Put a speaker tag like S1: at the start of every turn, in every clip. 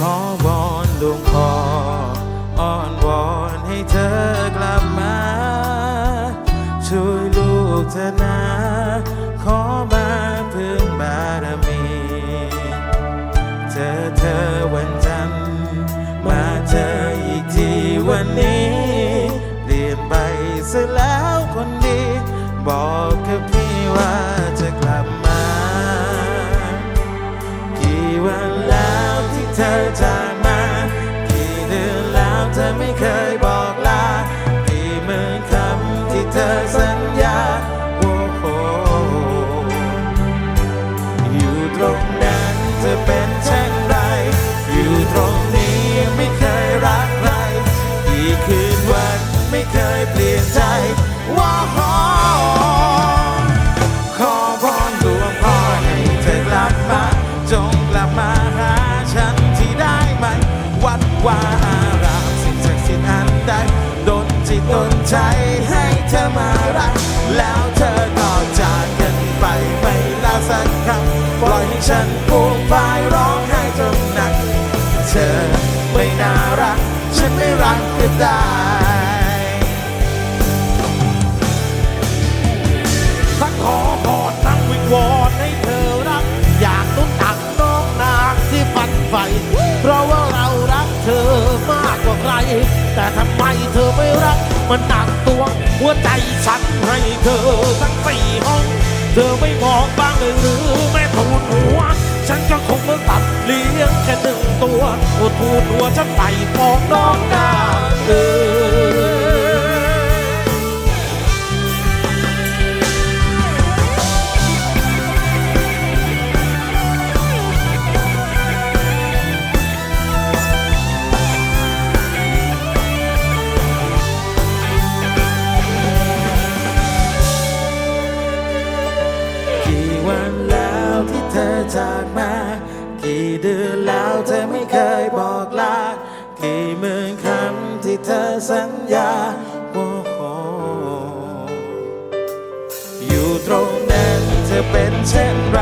S1: ขอวอนหลวงพ่ออ้อนวอนให้เธอกลับมา ช่วยลูกเธอนะขอมาพึ่งบารมี เธอเธอวันจันทร์มาเจออีกทีวันนี้ เปลี่ยนไปซะแล้วคนดีบอก ตรงนั้นเธอเป็นเช่นไร อยู่ตรงนี้ไม่เคยรักใครกี่คืนวันไม่เคยเปลี่ยนใจว้าวขอพรหลวงพ่อให้เธอกลับมา จงกลับมาหาฉันที่ได้ไหม วัดวาอารามสิ่งศักดิ์สิทธิ์อันใดดนจิตดนใจให้เธอมารัก แล้วเธอก็จากกันไปไม่ลาสักคำ ปล่อยให้ฉันปูกพายร้องไห้จนหนัก เธอไม่น่ารัก ฉันไม่รักก็ได้
S2: ท่านขอพรตั้งวิงวอนให้เธอรัก อยากนุ่นตักน้องนางที่ฝันใฝ่เพราะว่าเรารักเธอมากกว่าใคร แต่ทำไมเธอไม่รัก มันหนักตัวหัวใจฉันให้เธอทั้งสี่ห้อง เธอไม่มองบ้างเลยหรือ ฉันก็คงต้องตัดเลี้ยงแค่หนึ่งตัวโอ้ทูตัวฉันไปฟองน้องนาเออ
S1: กี่เดือนแล้วเธอไม่เคยบอกลา กี่หมื่นครั้งที่เธอสัญญาโอ้โหอยู่ตรงนั้นเธอเป็นเช่นไร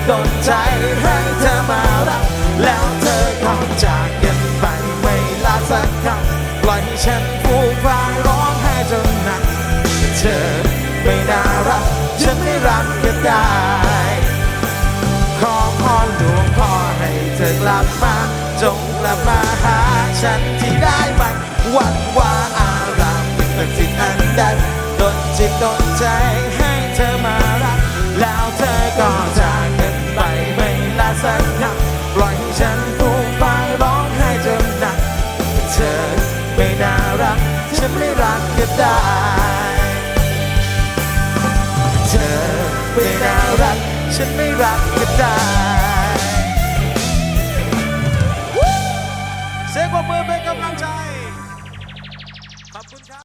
S1: นจิตดนใจให้เธอมารักแล้วเธอก็จากกันไปไม่ลาสักคำปล่อยให้ฉันฟูมฟายร้องไห้จนหนักเธอไม่น่ารักฉันไม่รักก็ได้ขอพรหลวงพ่อให้เธอกลับมาจงกลับมาหาฉันที่ได้ไหมวัดว่าอารามเป็นสิ่งอันใดดนจิตดนใจให้เธอมา ได้ เธอไม่น่ารัก ฉันไม่รักก็ได้